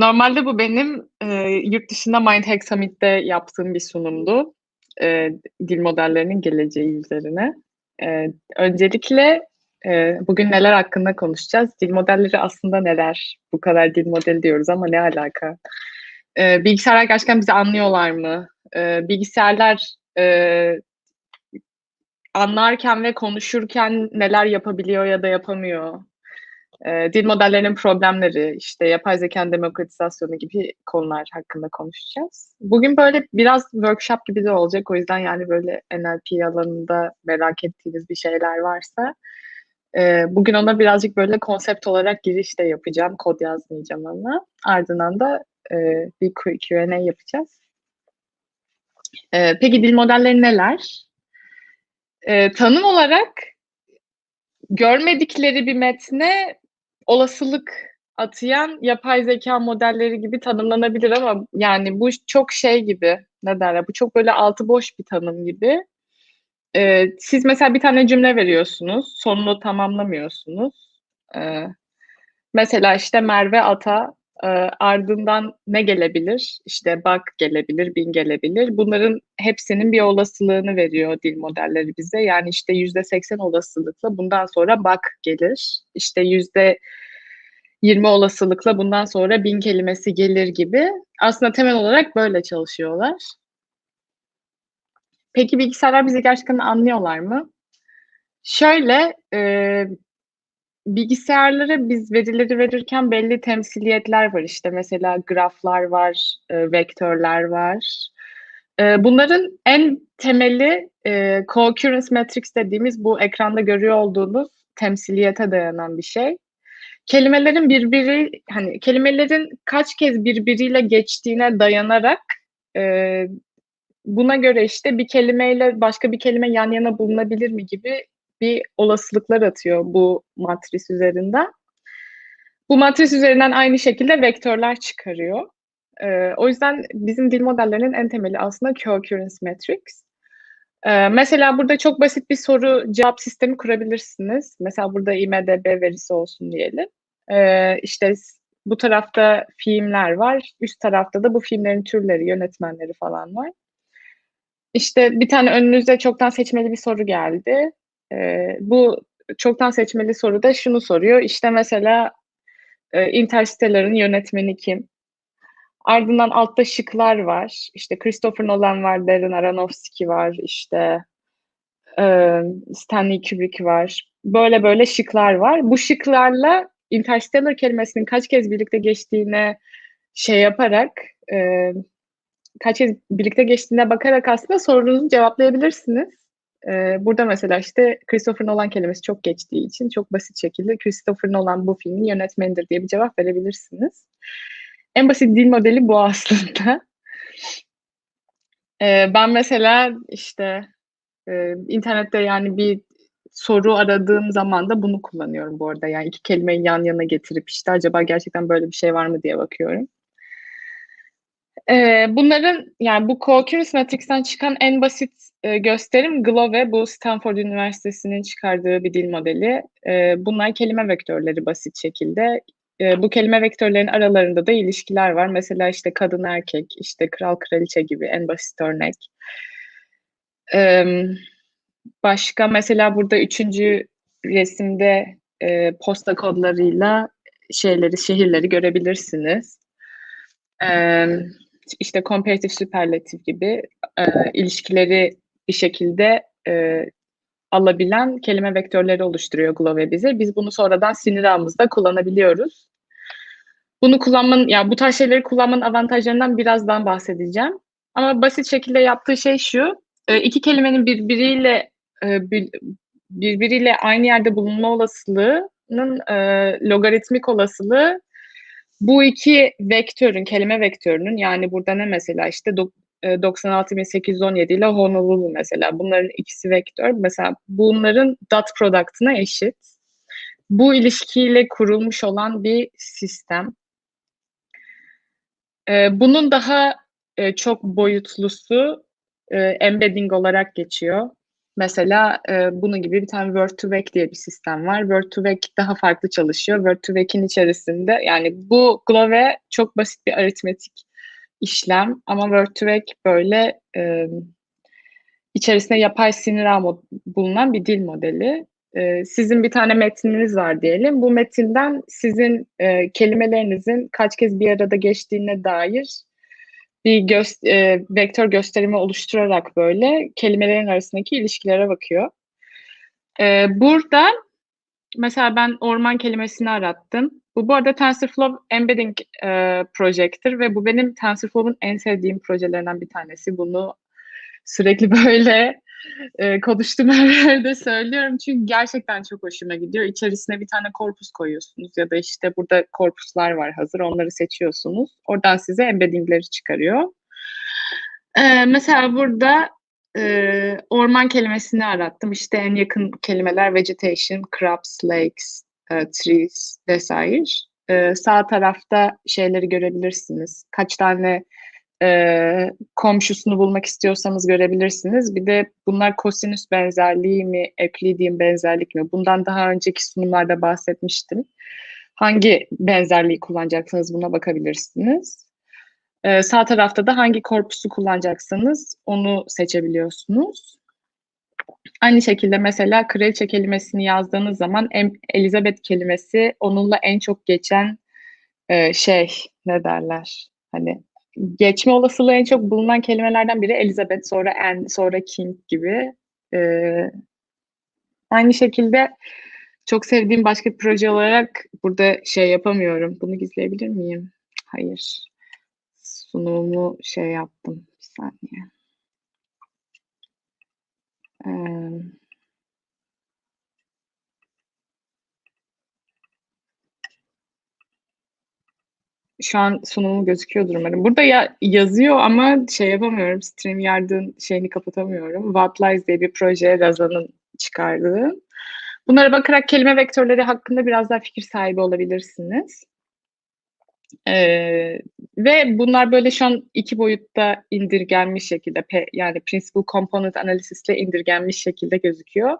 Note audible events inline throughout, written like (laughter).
normalde bu benim, eee, yurt dışında Mindhack Summit'te yaptığım bir sunumdu. Eee, dil modellerinin geleceği üzerine. Eee, öncelikle, eee, bugün neler hakkında konuşacağız? Dil modelleri aslında neler? Bu kadar dil modeli diyoruz ama ne alaka? Eee, bilgisayarlar gerçekten bizi anlıyorlar mı? Eee, bilgisayarlar, eee, anlarken ve konuşurken neler yapabiliyor ya da yapamıyor? Eee, dil modellerinin problemleri, işte, yapay zekânın demokratizasyonu gibi konular hakkında konuşacağız. Bugün böyle biraz workshop gibi de olacak. O yüzden, yani, böyle NLP alanında merak ettiğiniz bir şeyler varsa, eee, bugün ona birazcık böyle konsept olarak giriş de yapacağım. Kod yazmayacağım ama. Ardından da, eee, bir Q&A yapacağız. Eee, peki dil modelleri neler? Eee, tanım olarak görmedikleri bir metne olasılık atayan yapay zekâ modelleri gibi tanımlanabilir ama, yani, bu çok şey gibi, ne derler, bu çok böyle altı boş bir tanım gibi. Eee, siz mesela bir tane cümle veriyorsunuz, sonunu tamamlamıyorsunuz. Eee, mesela, işte, Merve Ata, eee, ardından ne gelebilir? İşte, bak gelebilir, bin gelebilir. Bunların hepsinin bir olasılığını veriyor dil modelleri bize. Yani, işte, %80 olasılıkla bundan sonra bak gelir. İşte, %20 olasılıkla bundan sonra bin kelimesi gelir gibi. Aslında temel olarak böyle çalışıyorlar. Peki bilgisayarlar bizi gerçekten anlıyorlar mı? Şöyle, eee, bilgisayarlara biz verileri verirken belli temsiliyetler var. İşte, mesela graflar var, eee, vektörler var. Eee, bunların en temeli, eee, co-occurrence matrix dediğimiz bu ekranda görüyor olduğunuz temsiliyete dayanan bir şey. Kelimelerin birbiri hani, kelimelerin kaç kez birbiriyle geçtiğine dayanarak, eee, buna göre, işte, bir kelimeyle başka bir kelime yan yana bulunabilir mi gibi bir olasılıklar atıyor bu matris üzerinden. Bu matris üzerinden aynı şekilde vektörler çıkarıyor. Eee, o yüzden bizim dil modellerinin en temeli aslında co-occurrence matrix. Eee, mesela burada çok basit bir soru cevap sistemi kurabilirsiniz. Mesela burada IMDb verisi olsun diyelim. Eee, işte, bu tarafta filmler var, üst tarafta da bu filmlerin türleri, yönetmenleri falan var. İşte, bir tane önünüze çoktan seçmeli bir soru geldi. Eee, bu çoktan seçmeli soruda şunu soruyor, işte, mesela, eee, Interstellar'ın yönetmeni kim? Ardından altta şıklar var. İşte, Christopher Nolan var, Darren Aronofsky var, işte, emm, Stanley Kubrick var. Böyle böyle şıklar var. Bu şıklarla Interstellar kelimesinin kaç kez birlikte geçtiğine şey yaparak, eee, kaç kez birlikte geçtiğine bakarak aslında sorunuzu cevaplayabilirsiniz. Eee, burada mesela, işte, Christopher Nolan kelimesi çok geçtiği için çok basit şekilde Christopher Nolan bu filmin yönetmenidir diye bir cevap verebilirsiniz. En basit dil modeli bu aslında. Eee, (laughs) ben mesela, işte, eee, internette, yani, bir soru aradığım zaman da bunu kullanıyorum bu arada. Yani, 2 kelimeyi yan yana getirip, işte, acaba gerçekten böyle bir şey var mı diye bakıyorum. Eee, bunların, yani, bu co-occurrence matrix'ten çıkan en basit, eee, gösterim GLOVE. Bu Stanford Üniversitesi'nin çıkardığı bir dil modeli. Eee, bunlar kelime vektörleri basit şekilde. Eee, bu kelime vektörlerinin aralarında da ilişkiler var. Mesela, işte, kadın erkek, işte, kral kraliçe gibi en basit örnek. Emm, başka mesela burada 3'üncü resimde, eee, posta kodlarıyla şeyleri, şehirleri görebilirsiniz. Emm, işte, comparatif süperlatif gibi, eee, ilişkileri bir şekilde, eee, alabilen kelime vektörleri oluşturuyor GLOVE bize. Biz bunu sonradan sinir ağımızda kullanabiliyoruz. Bunu kullanmanın ya, bu tarz şeyleri kullanmanın avantajlarından birazdan bahsedeceğim ama basit şekilde yaptığı şey şu: Eee, 2 kelimenin birbiriyle, bil birbiriyle aynı yerde bulunma olasılığının, eee, logaritmik olasılığı bu 2 vektörün, kelime vektörünün, yani, burada ne mesela, işte, dok eee, 96.817 ile Honolulu mesela. Bunların ikisi vektör. Mesela bunların dot product'ına eşit. Bu ilişkiyle kurulmuş olan bir sistem. Eee, bunun daha, eee, çok boyutlusu, embedding olarak geçiyor. Mesela e, bunun gibi bir tane Word2Vec diye bir sistem var. Word2Vec daha farklı çalışıyor. Word2Vec'in içerisinde yani bu Glove çok basit bir aritmetik işlem ama Word2Vec böyle e, içerisinde yapay sinir ağ bulunan bir dil modeli. E, sizin bir tane metniniz var diyelim. Bu metinden sizin e, kelimelerinizin kaç kez bir arada geçtiğine dair bir gö- e, vektör gösterimi oluşturarak böyle kelimelerin arasındaki ilişkilere bakıyor. E, burada mesela ben orman kelimesini arattım. Bu bu arada TensorFlow Embedding e, Project'tir ve bu benim TensorFlow'un en sevdiğim projelerinden bir tanesi. Bunu sürekli (laughs) böyle e, konuştuğum her (laughs) yerde söylüyorum çünkü gerçekten çok hoşuma gidiyor. İçerisine bir tane korpus koyuyorsunuz ya da işte burada korpuslar var hazır onları seçiyorsunuz. Oradan size embeddingleri çıkarıyor. E, mesela burada e, orman kelimesini arattım. İşte en yakın kelimeler vegetation, crops, lakes, e, trees vesaire. E, sağ tarafta şeyleri görebilirsiniz. Kaç tane e, komşusunu bulmak istiyorsanız görebilirsiniz. Bir de bunlar kosinüs benzerliği mi, Euclidean benzerlik mi? Bundan daha önceki sunumlarda bahsetmiştim. Hangi benzerliği kullanacaksınız buna bakabilirsiniz. Ee, sağ tarafta da hangi korpusu kullanacaksanız onu seçebiliyorsunuz. Aynı şekilde mesela kraliçe kelimesini yazdığınız zaman Elizabeth kelimesi onunla en çok geçen e, şey ne derler hani geçme olasılığı en çok bulunan kelimelerden biri Elizabeth, sonra Anne, sonra King gibi. Ee, aynı şekilde çok sevdiğim başka bir proje olarak burada şey yapamıyorum. Bunu gizleyebilir miyim? Hayır. Sunumumu şey yaptım. Bir saniye. Ee, Şu an sunumu gözüküyordur umarım. Burada ya, yazıyor ama şey yapamıyorum. StreamYard'ın şeyini kapatamıyorum. What Lies diye bir proje Razan'ın çıkardığı. Bunlara bakarak kelime vektörleri hakkında biraz daha fikir sahibi olabilirsiniz. Ee, ve bunlar böyle şu an iki boyutta indirgenmiş şekilde yani Principal Component Analysis ile indirgenmiş şekilde gözüküyor.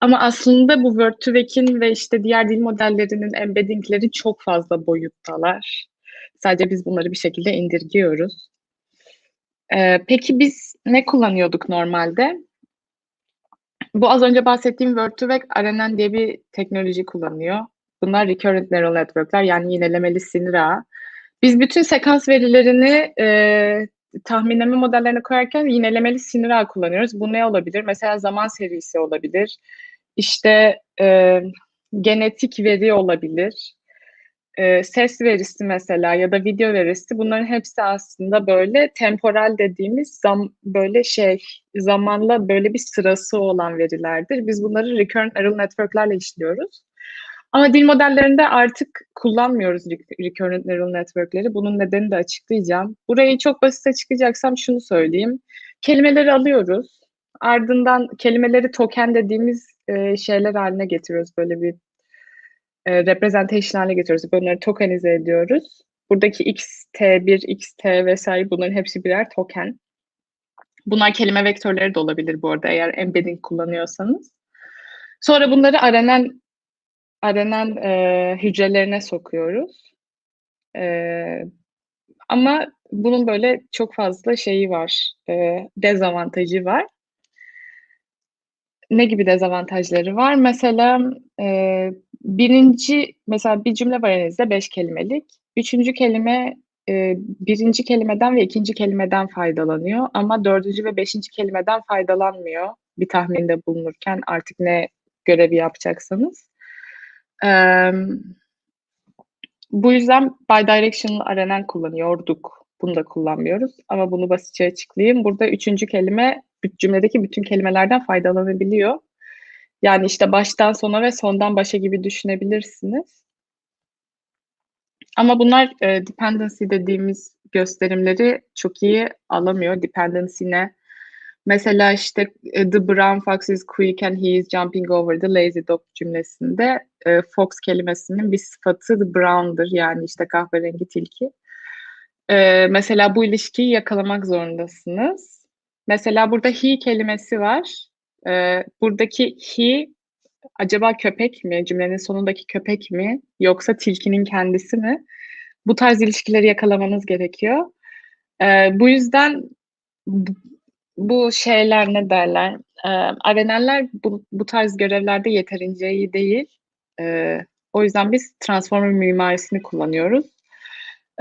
Ama aslında bu Word2Vec'in ve işte diğer dil modellerinin embeddingleri çok fazla boyuttalar. Sadece biz bunları bir şekilde indirgiyoruz. Ee, peki biz ne kullanıyorduk normalde? Bu az önce bahsettiğim Word2Vec RNN diye bir teknoloji kullanıyor. Bunlar recurrent neural network'ler yani yinelemeli sinir ağı. Biz bütün sekans verilerini e, tahminleme modellerine koyarken yinelemeli sinir ağı kullanıyoruz. Bu ne olabilir? Mesela zaman serisi olabilir. İşte e, genetik veri olabilir e, ses verisi mesela ya da video verisi bunların hepsi aslında böyle temporal dediğimiz zam böyle şey zamanla böyle bir sırası olan verilerdir. Biz bunları recurrent neural network'lerle işliyoruz. Ama dil modellerinde artık kullanmıyoruz recurrent neural network'leri. Bunun nedenini de açıklayacağım. Burayı çok basit açıklayacaksam şunu söyleyeyim. Kelimeleri alıyoruz. Ardından kelimeleri token dediğimiz e, şeyler haline getiriyoruz. Böyle bir e, representation haline getiriyoruz. Bunları tokenize ediyoruz. Buradaki x, t1, x, t vesaire bunların hepsi birer token. Bunlar kelime vektörleri de olabilir bu arada eğer embedding kullanıyorsanız. Sonra bunları RNN, RNN e, hücrelerine sokuyoruz. E, ama bunun böyle çok fazla şeyi var, e, dezavantajı var. Ne gibi dezavantajları var? Mesela e, birinci mesela bir cümle var elinizde beş kelimelik. Üçüncü kelime e, birinci kelimeden ve ikinci kelimeden faydalanıyor ama dördüncü ve beşinci kelimeden faydalanmıyor bir tahminde bulunurken artık ne görevi yapacaksanız. E, bu yüzden bidirectional RNN kullanıyorduk. Bunu da kullanmıyoruz ama bunu basitçe açıklayayım. Burada üçüncü kelime cümledeki bütün kelimelerden faydalanabiliyor. Yani işte baştan sona ve sondan başa gibi düşünebilirsiniz. Ama bunlar e, dependency dediğimiz gösterimleri çok iyi alamıyor. Dependency ne? Mesela işte e, the brown fox is quick and he is jumping over the lazy dog cümlesinde e, fox kelimesinin bir sıfatı the brown'dır. Yani işte kahverengi tilki. E, mesela bu ilişkiyi yakalamak zorundasınız. Mesela burada he kelimesi var. Eee, buradaki he acaba köpek mi? Cümlenin sonundaki köpek mi? Yoksa tilkinin kendisi mi? Bu tarz ilişkileri yakalamanız gerekiyor. Eee, bu yüzden bu şeyler ne derler? Eee, RNN'ler bu bu tarz görevlerde yeterince iyi değil. Eee, o yüzden biz Transformer mimarisini kullanıyoruz.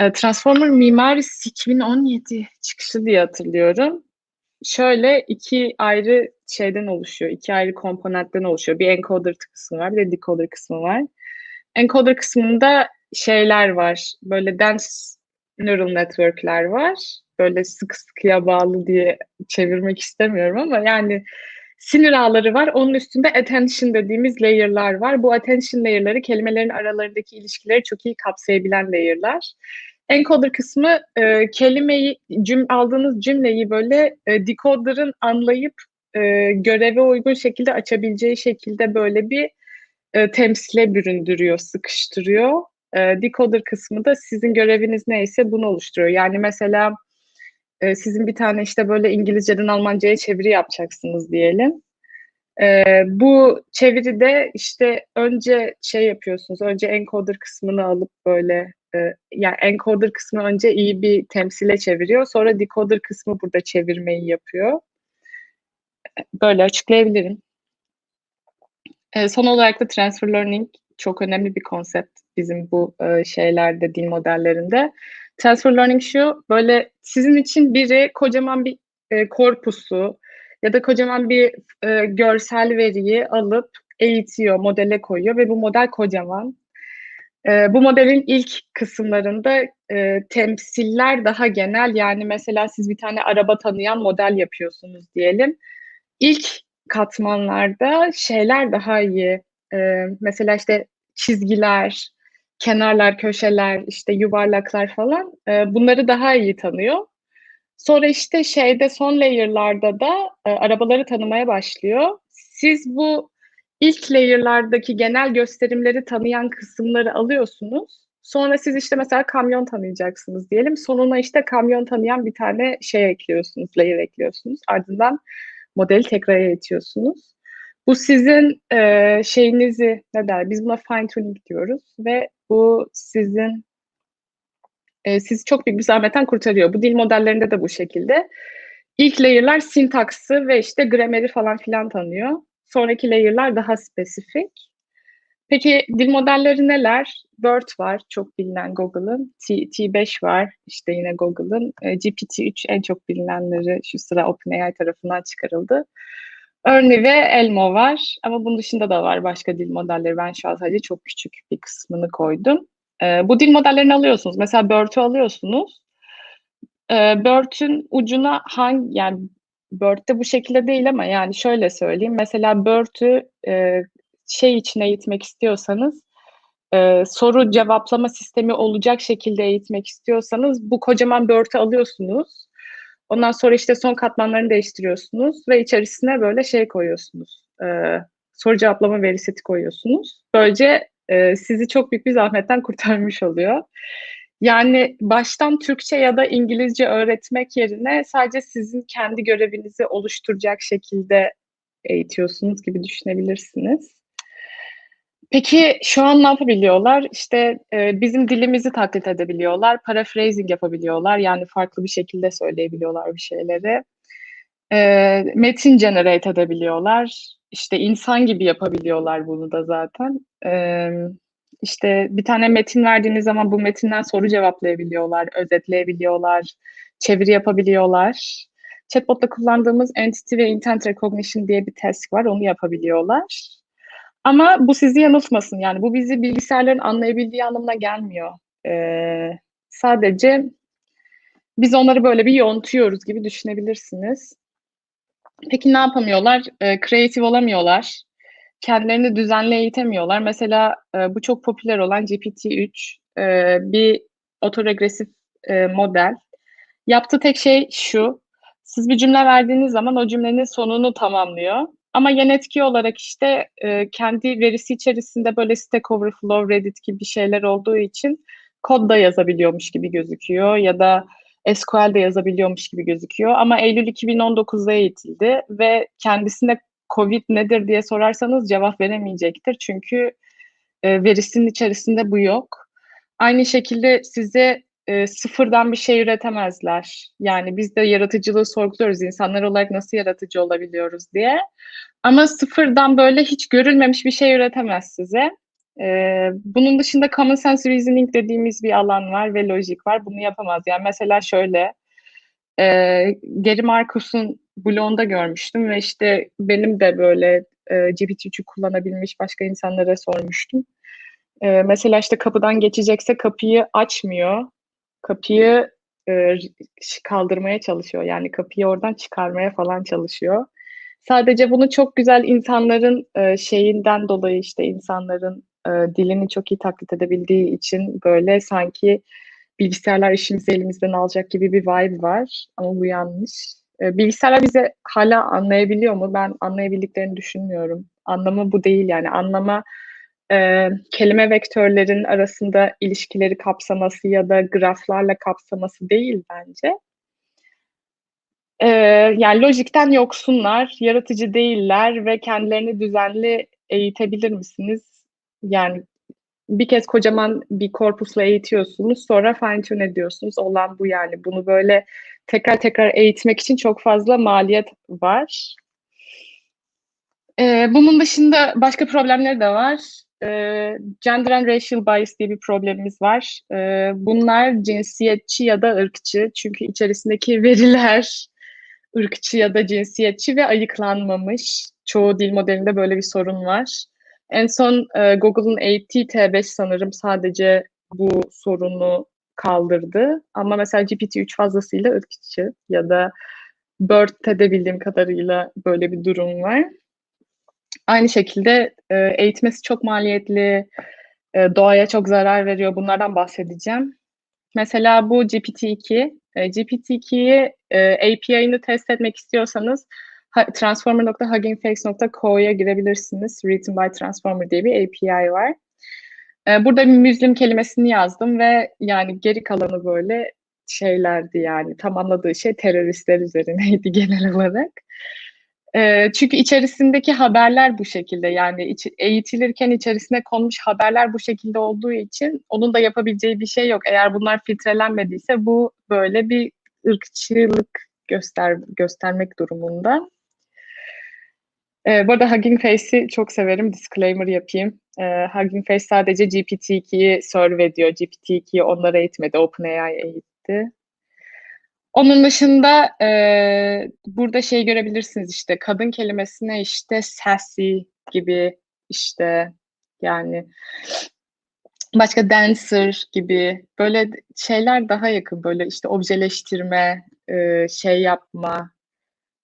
Eee, Transformer mimarisi 2017 çıkışı diye hatırlıyorum. Şöyle 2 ayrı şeyden oluşuyor, 2 ayrı komponentten oluşuyor. Bir encoder kısmı var, bir de decoder kısmı var. Encoder kısmında şeyler var, böyle dense neural network'ler var. Böyle sıkı sıkıya bağlı diye çevirmek istemiyorum ama yani sinir ağları var. Onun üstünde attention dediğimiz layer'lar var. Bu attention layer'ları kelimelerin aralarındaki ilişkileri çok iyi kapsayabilen layer'lar. Encoder kısmı e, kelimeyi, cüm, aldığınız cümleyi böyle e, decoder'ın anlayıp e, göreve uygun şekilde açabileceği şekilde böyle bir e, temsile büründürüyor, sıkıştırıyor. E, decoder kısmı da sizin göreviniz neyse bunu oluşturuyor. Yani mesela e, sizin bir tane işte böyle İngilizceden Almanca'ya çeviri yapacaksınız diyelim. E, bu çeviride işte önce şey yapıyorsunuz, önce encoder kısmını alıp böyle e, yani encoder kısmı önce iyi bir temsile çeviriyor, sonra decoder kısmı burada çevirmeyi yapıyor. Böyle açıklayabilirim. E, son olarak da transfer learning çok önemli bir konsept bizim bu e, şeylerde, dil modellerinde. Transfer learning şu, böyle sizin için biri kocaman bir e, korpusu ya da kocaman bir e, görsel veriyi alıp eğitiyor, modele koyuyor ve bu model kocaman. E, bu modelin ilk kısımlarında e, temsiller daha genel. Yani mesela siz bir tane araba tanıyan model yapıyorsunuz diyelim. İlk katmanlarda şeyler daha iyi. E, mesela işte çizgiler, kenarlar, köşeler, işte yuvarlaklar falan e, bunları daha iyi tanıyor. Sonra işte şeyde son layer'larda da e, arabaları tanımaya başlıyor. Siz bu ilk layer'lardaki genel gösterimleri tanıyan kısımları alıyorsunuz. Sonra siz işte mesela kamyon tanıyacaksınız diyelim. Sonuna işte kamyon tanıyan bir tane şey ekliyorsunuz, layer ekliyorsunuz. Ardından modeli tekrar eğitiyorsunuz. Bu sizin e, şeyinizi ne der? Biz buna fine tuning diyoruz ve bu sizin e, sizi çok büyük bir zahmetten kurtarıyor. Bu dil modellerinde de bu şekilde. İlk layer'lar sintaksı ve işte grameri falan filan tanıyor. Sonraki layer'lar daha spesifik. Peki dil modelleri neler? BERT var, çok bilinen Google'ın. T, T5 var, işte yine Google'ın. E, GPT-3 en çok bilinenleri şu sıra OpenAI tarafından çıkarıldı. Ernie ve Elmo var ama bunun dışında da var başka dil modelleri. Ben şu an sadece çok küçük bir kısmını koydum. E, bu dil modellerini alıyorsunuz. Mesela BERT'ü alıyorsunuz. E, BERT'ün ucuna hangi, yani BERT'te bu şekilde değil ama yani şöyle söyleyeyim. Mesela BERT'ü e, şey için eğitmek istiyorsanız, e, soru cevaplama sistemi olacak şekilde eğitmek istiyorsanız bu kocaman BERT'ü alıyorsunuz. Ondan sonra işte son katmanlarını değiştiriyorsunuz ve içerisine böyle şey koyuyorsunuz. E, soru cevaplama veri seti koyuyorsunuz. Böylece e, sizi çok büyük bir zahmetten kurtarmış oluyor. Yani baştan Türkçe ya da İngilizce öğretmek yerine sadece sizin kendi görevinizi oluşturacak şekilde eğitiyorsunuz gibi düşünebilirsiniz. Peki şu an ne yapabiliyorlar? İşte e, bizim dilimizi taklit edebiliyorlar, paraphrasing yapabiliyorlar. Yani farklı bir şekilde söyleyebiliyorlar bir şeyleri. E, metin generate edebiliyorlar. İşte insan gibi yapabiliyorlar bunu da zaten. E, işte bir tane metin verdiğiniz zaman bu metinden soru cevaplayabiliyorlar, özetleyebiliyorlar, çeviri yapabiliyorlar. Chatbot'ta kullandığımız Entity ve Intent Recognition diye bir test var, onu yapabiliyorlar. Ama bu sizi yanıltmasın. Yani bu bizi bilgisayarların anlayabildiği anlamına gelmiyor. Ee, sadece biz onları böyle bir yontuyoruz gibi düşünebilirsiniz. Peki ne yapamıyorlar? Ee, kreatif olamıyorlar. Kendilerini düzenli eğitemiyorlar. Mesela e, bu çok popüler olan GPT-3 e, bir otoregresif e, model. Yaptığı tek şey şu. Siz bir cümle verdiğiniz zaman o cümlenin sonunu tamamlıyor. Ama yan etki olarak işte e, kendi verisi içerisinde böyle Stack Overflow, Reddit gibi şeyler olduğu için kod da yazabiliyormuş gibi gözüküyor ya da SQL de yazabiliyormuş gibi gözüküyor. Ama Eylül 2019'da eğitildi ve kendisine COVID nedir diye sorarsanız cevap veremeyecektir. Çünkü e, verisinin içerisinde bu yok. Aynı şekilde size e, sıfırdan bir şey üretemezler. Yani biz de yaratıcılığı sorguluyoruz insanlar olarak nasıl yaratıcı olabiliyoruz diye. Ama sıfırdan böyle hiç görülmemiş bir şey üretemez size. Ee, bunun dışında common sense reasoning dediğimiz bir alan var ve lojik var. Bunu yapamaz. Yani mesela şöyle, e, Gary Marcus'un blogunda görmüştüm ve işte benim de böyle e, GPT-3'ü kullanabilmiş başka insanlara sormuştum. E, mesela işte kapıdan geçecekse kapıyı açmıyor. Kapıyı e, kaldırmaya çalışıyor. Yani kapıyı oradan çıkarmaya falan çalışıyor. Sadece bunu çok güzel insanların e, şeyinden dolayı işte insanların e, dilini çok iyi taklit edebildiği için böyle sanki bilgisayarlar işimizi elimizden alacak gibi bir vibe var. Ama bu yanlış. E, bilgisayarlar bize hala anlayabiliyor mu? Ben anlayabildiklerini düşünmüyorum. Anlamı bu değil yani. Anlama e, kelime vektörlerin arasında ilişkileri kapsaması ya da graflarla kapsaması değil bence. E, yani lojikten yoksunlar, yaratıcı değiller ve kendilerini düzenli eğitebilir misiniz? Yani bir kez kocaman bir korpusla eğitiyorsunuz, sonra fine tune ediyorsunuz. Olan bu yani. Bunu böyle tekrar tekrar eğitmek için çok fazla maliyet var. Ee, bunun dışında başka problemleri de var. Ee, gender and racial bias diye bir problemimiz var. Ee, bunlar cinsiyetçi ya da ırkçı. Çünkü içerisindeki veriler ırkçı ya da cinsiyetçi ve ayıklanmamış. Çoğu dil modelinde böyle bir sorun var. En son e, Google'un eğittiği T5 sanırım sadece bu sorunu kaldırdı. Ama mesela GPT-3 fazlasıyla ırkçı ya da BERT'te de bildiğim kadarıyla böyle bir durum var. Aynı şekilde e, eğitmesi çok maliyetli, e, doğaya çok zarar veriyor. Bunlardan bahsedeceğim. Mesela bu GPT-2. E, GPT-2'yi e, API'ını test etmek istiyorsanız transformer.huggingface.co'ya girebilirsiniz. Written by Transformer diye bir API var. Ee, burada bir müzlim kelimesini yazdım ve yani geri kalanı böyle şeylerdi yani tamamladığı şey teröristler üzerineydi (laughs) genel olarak. Ee, çünkü içerisindeki haberler bu şekilde yani iç, eğitilirken içerisine konmuş haberler bu şekilde olduğu için onun da yapabileceği bir şey yok. Eğer bunlar filtrelenmediyse bu böyle bir ırkçılık göster göstermek durumunda. E, bu arada Hugging Face'i çok severim. Disclaimer yapayım. E, Hugging Face sadece GPT-2'yi serve ediyor. GPT-2'yi onlara eğitmedi. OpenAI eğitti. Onun dışında e, burada şey görebilirsiniz işte kadın kelimesine işte sassy gibi işte yani başka dancer gibi böyle şeyler daha yakın böyle işte objeleştirme, e, şey yapma,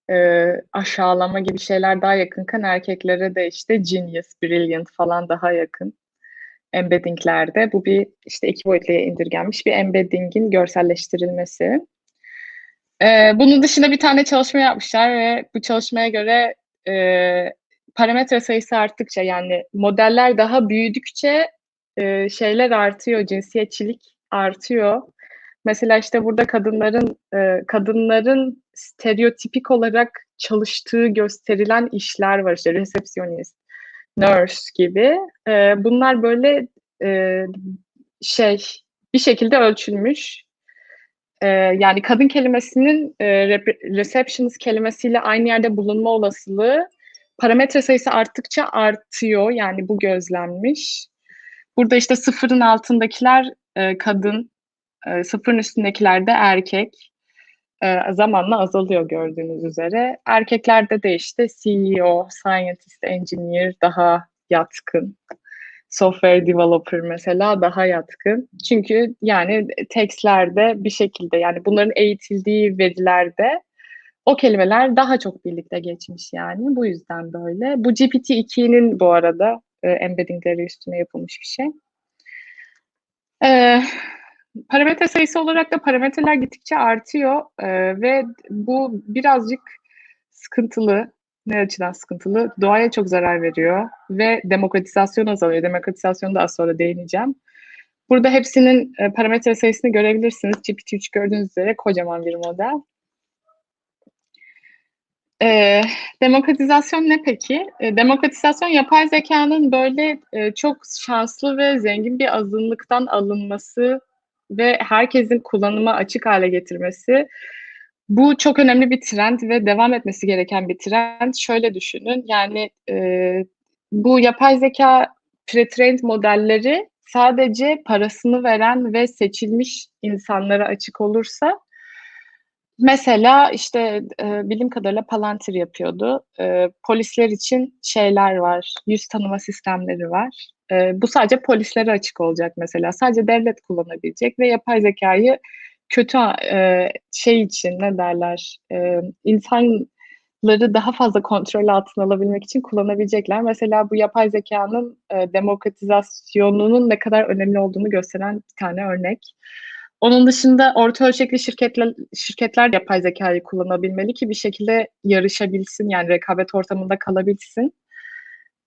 e, aşağılama gibi şeyler daha yakınken erkeklere de işte genius, brilliant falan daha yakın embeddinglerde. Bu bir işte iki boyutluya indirgenmiş bir embeddingin görselleştirilmesi. Ee, bunun dışında bir tane çalışma yapmışlar ve bu çalışmaya göre e, parametre sayısı arttıkça yani modeller daha büyüdükçe e, şeyler artıyor, cinsiyetçilik artıyor. Mesela işte burada kadınların e, kadınların stereotipik olarak çalıştığı gösterilen işler var işte resepsiyonist, nurse gibi. E, bunlar böyle e, şey bir şekilde ölçülmüş. E, yani kadın kelimesinin e, receptionist kelimesiyle aynı yerde bulunma olasılığı parametre sayısı arttıkça artıyor. Yani bu gözlenmiş. Burada işte sıfırın altındakiler e, kadın, e, sıfırın üstündekiler de erkek. E, zamanla azalıyor gördüğünüz üzere. Erkeklerde de işte CEO, scientist, engineer daha yatkın. Software developer mesela daha yatkın. Çünkü yani tekstlerde bir şekilde yani bunların eğitildiği verilerde o kelimeler daha çok birlikte geçmiş yani. Bu yüzden böyle. Bu GPT-2'nin bu arada e, embeddingleri üstüne yapılmış bir şey. E, parametre sayısı olarak da parametreler gittikçe artıyor e, ve bu birazcık sıkıntılı. Ne açıdan sıkıntılı? Doğaya çok zarar veriyor ve demokratizasyon azalıyor. Demokratizasyonu da az sonra değineceğim. Burada hepsinin e, parametre sayısını görebilirsiniz. GPT-3 gördüğünüz üzere kocaman bir model. Eee, demokratizasyon ne peki? Eee, demokratizasyon yapay zekânın böyle, eee, çok şanslı ve zengin bir azınlıktan alınması ve herkesin kullanıma açık hâle getirmesi. Bu çok önemli bir trend ve devam etmesi gereken bir trend. Şöyle düşünün, yani, eee, bu yapay zekâ pre-trained modelleri sadece parasını veren ve seçilmiş insanlara açık olursa Mesela, işte, eee, bildiğim kadarıyla Palantir yapıyordu. Eee, polisler için şeyler var, yüz tanıma sistemleri var. Eee, bu sadece polislere açık olacak mesela. Sadece devlet kullanabilecek ve yapay zekâyı kötü eee, şey için, ne derler, eee, insanları daha fazla kontrol altına alabilmek için kullanabilecekler. Mesela bu yapay zekânın, eee, demokratizasyonunun ne kadar önemli olduğunu gösteren bir tane örnek. Onun dışında orta ölçekli şirketler şirketler yapay zekâyı kullanabilmeli ki bir şekilde yarışabilsin, yani rekabet ortamında kalabilsin.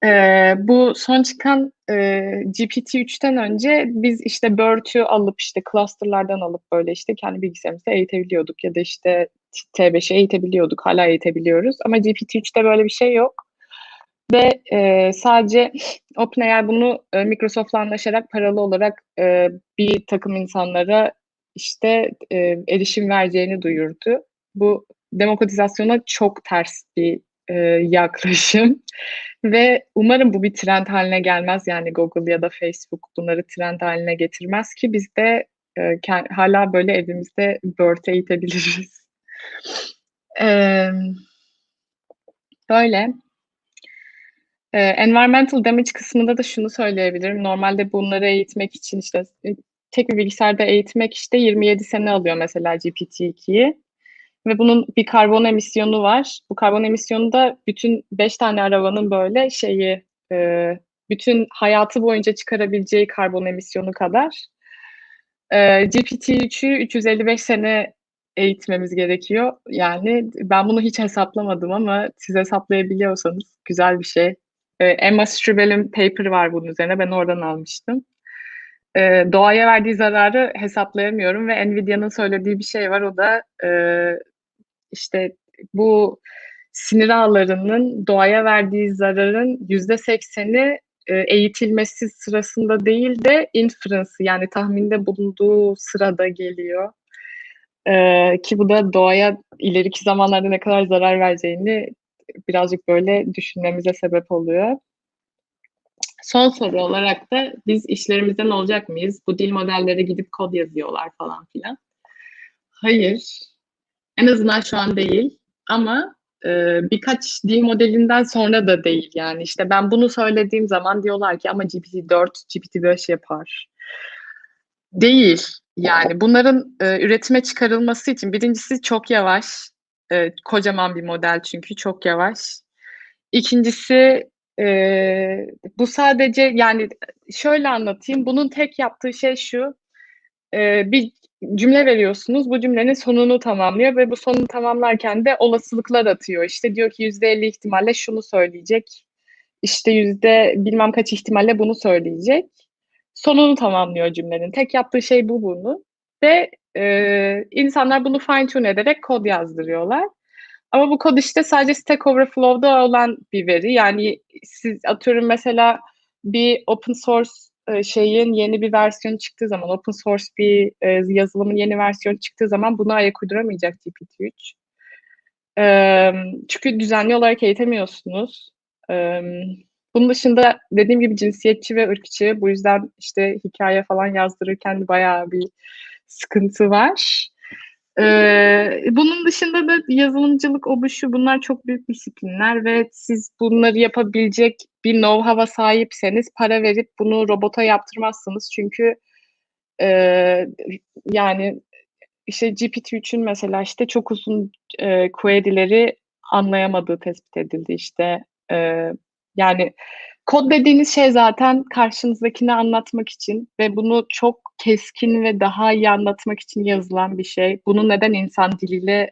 Eee, bu son çıkan, eee, GPT-3'ten önce biz, işte, BERT'ü alıp, işte, cluster'lardan alıp, böyle, işte, kendi bilgisayarımızda eğitebiliyorduk ya da, işte, t T5'i eğitebiliyorduk, hâlâ eğitebiliyoruz ama GPT-3'te böyle bir şey yok ve, eee, sadece OpenAI bunu, eee, Microsoft'la anlaşarak paralı olarak, eee, birtakım insanlara, işte, eee, erişim vereceğini duyurdu. Bu demokratizasyona çok ters bir, eee, yaklaşım (laughs) ve umarım bu bir trend hâline gelmez. Yani Google ya da Facebook bunları trend hâline getirmez ki biz de, ken hâlâ böyle evimizde BERT eğitebiliriz. (laughs) Emm Böyle. Eee, environmental damage kısmında da şunu söyleyebilirim. Normalde bunları eğitmek için, işte, ı tek bir bilgisayarda eğitmek, işte, 27 sene alıyor mesela GPT-2'yi ve bunun bir karbon emisyonu var. Bu karbon emisyonu da bütün 5 tane arabanın, böyle, şeyi, eee, bütün hayatı boyunca çıkarabileceği karbon emisyonu kadar. Eee, GPT-3'ü 355 sene eğitmemiz gerekiyor. Yani ben bunu hiç hesaplamadım ama siz hesaplayabiliyorsanız güzel bir şey. Eee, Emma Stribel'in paper'ı var bunun üzerine. Ben oradan almıştım. Eee, doğaya verdiği zararı hesaplayamıyorum ve Nvidia'nın söylediği bir şey var. O da, eee, işte, bu sinir ağlarının doğaya verdiği zararın %80'i, eee, eğitilmesi sırasında değil de inference'ı yani tahminde bulunduğu sırada geliyor. Eee, ki bu da doğaya ileriki zamanlarda ne kadar zarar vereceğini birazcık, böyle, düşünmemize sebep oluyor. Son soru olarak da biz işlerimizden olacak mıyız? Bu dil modelleri gidip kod yazıyorlar falan filan. Hayır. En azından şu an değil ama, eee, birkaç dil modelinden sonra da değil. Yani, işte, ben bunu söylediğim zaman diyorlar ki ama GPT-4, GPT-5 yapar. Değil. Yani bunların, eee, üretime çıkarılması için 1'incisi çok yavaş. Eee, kocaman bir model çünkü çok yavaş. 2'ncisi, eee, bu sadece yani şöyle anlatayım, bunun tek yaptığı şey şu: Eee, bir cümle veriyorsunuz, bu cümlenin sonunu tamamlıyor ve bu sonunu tamamlarken de olasılıklar atıyor. İşte, diyor ki %50 ihtimalle şunu söyleyecek, işte, yüzde bilmem kaç ihtimalle bunu söyleyecek. Sonunu tamamlıyor cümlenin. Tek yaptığı şey bu bunun ve, eee, insanlar bunu fine tune ederek kod yazdırıyorlar. Ama bu kod, işte, sadece Stack Overflow'da olan bir veri. Yani siz atıyorum mesela bir open source, şeyin yeni bir versiyonu çıktığı zaman, open source bir, eee, yazılımın yeni versiyonu çıktığı zaman buna ayak uyduramayacak GPT-3. Emm, çünkü düzenli olarak eğitemiyorsunuz. Emm, bunun dışında dediğim gibi cinsiyetçi ve ırkçı. Bu yüzden, işte, hikâye falan yazdırırken bayağı bir sıkıntı var. Eee, bunun dışında da yazılımcılık, o, bunlar çok büyük disiplinler ve siz bunları yapabilecek bir know-how'a sahipseniz para verip bunu robota yaptırmazsınız. Çünkü, eee, yani, işte, GPT-3'ün mesela, işte, çok uzun, eee, query'leri anlayamadığı tespit edildi. İşte, eee, yani kod dediğiniz şey zaten karşınızdakine anlatmak için ve bunu çok keskin ve daha iyi anlatmak için yazılan bir şey. Bunu neden insan diliyle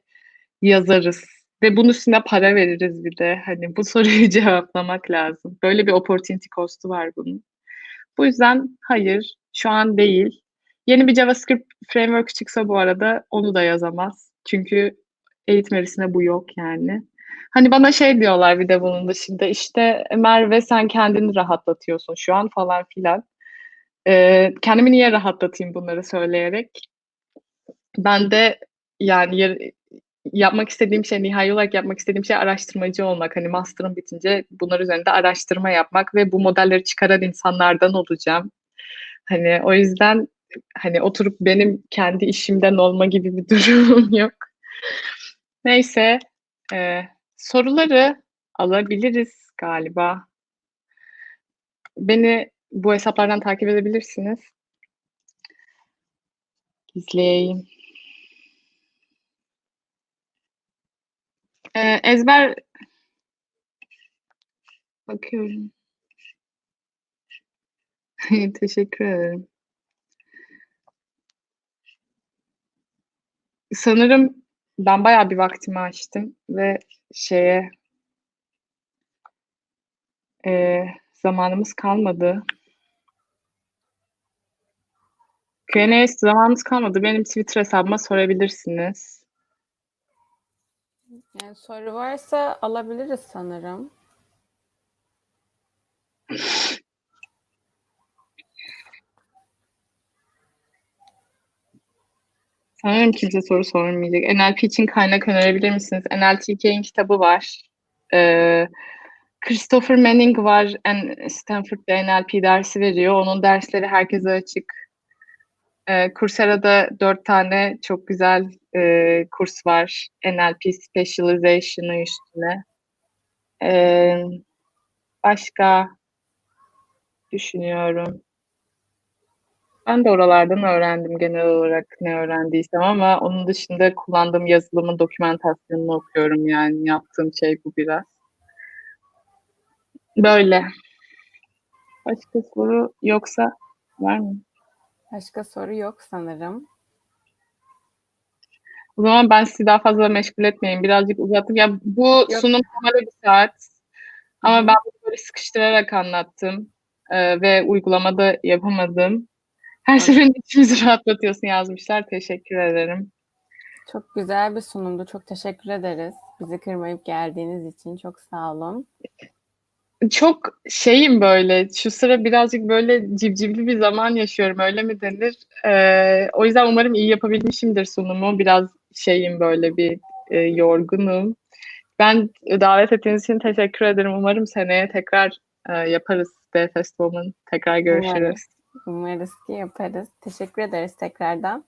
yazarız ve bunun üstüne para veririz bir de? Hani, bu soruyu (laughs) cevaplamak lazım. Böyle bir opportunity cost'u var bunun. Bu yüzden hayır, şu an değil. Yeni bir JavaScript framework çıksa bu arada onu da yazamaz. Çünkü eğitim verisinde bu yok yani. Hani bana şey diyorlar bir de bunun dışında işte Merve sen kendini rahatlatıyorsun şu an falan filan. Eee, kendimi niye rahatlatayım bunları söyleyerek? Ben de yani yapmak istediğim şey, nihai olarak yapmak istediğim şey araştırmacı olmak. Hani master'ım bitince bunlar üzerinde araştırma yapmak ve bu modelleri çıkaran insanlardan olacağım. Hani o yüzden hani oturup benim kendi işimden olma gibi bir (laughs) durumum yok. Neyse, eee, soruları alabiliriz galiba. Beni bu hesaplardan takip edebilirsiniz. İzleyeyim. Eee, ezber Bakıyorum. (laughs) Teşekkür ederim. Sanırım ben bayağı bir vaktimi aştım ve şeye eee, zamanımız kalmadı. Q&A'ye zamanımız kalmadı. Benim Twitter hesabıma sorabilirsiniz. Yani soru varsa alabiliriz sanırım. Sanırım kimse soru sormayacak. NLP için kaynak önerebilir misiniz? NLTK'in kitabı var. Eee, Christopher Manning var. Stanford'da NLP dersi veriyor. Onun dersleri herkese açık. Eee, Coursera'da 4 tane çok güzel, eee, kurs var NLP specialization'ı üstüne. Emm, başka düşünüyorum. Ben de oralardan öğrendim genel olarak ne öğrendiysem ama onun dışında kullandığım yazılımın dokümantasyonunu okuyorum yani yaptığım şey bu biraz. Böyle. Başka soru yoksa var mı? Başka soru yok sanırım. O zaman ben sizi daha fazla meşgul etmeyeyim. Birazcık uzattım. Ya bu Yok. sunum normalde 1 saat ama ben bunu böyle sıkıştırarak anlattım, eee, ve uygulamada yapamadım. Her seferinde içimizi rahatlatıyorsun yazmışlar. Teşekkür ederim. Çok güzel bir sunumdu. Çok teşekkür ederiz. Bizi kırmayıp geldiğiniz için çok sağ olun. Çok şeyim böyle, şu sıra birazcık böyle civcivli bir zaman yaşıyorum, öyle mi denir? Eee, o yüzden umarım iyi yapabilmişimdir sunumu. Biraz şeyim böyle bir, eee, yorgunum. Ben davet ettiğiniz için teşekkür ederim. Umarım seneye tekrar, eee, yaparız Belfast Woman. Tekrar görüşürüz. Umarız. Umarız ki yaparız. Teşekkür ederiz tekrardan.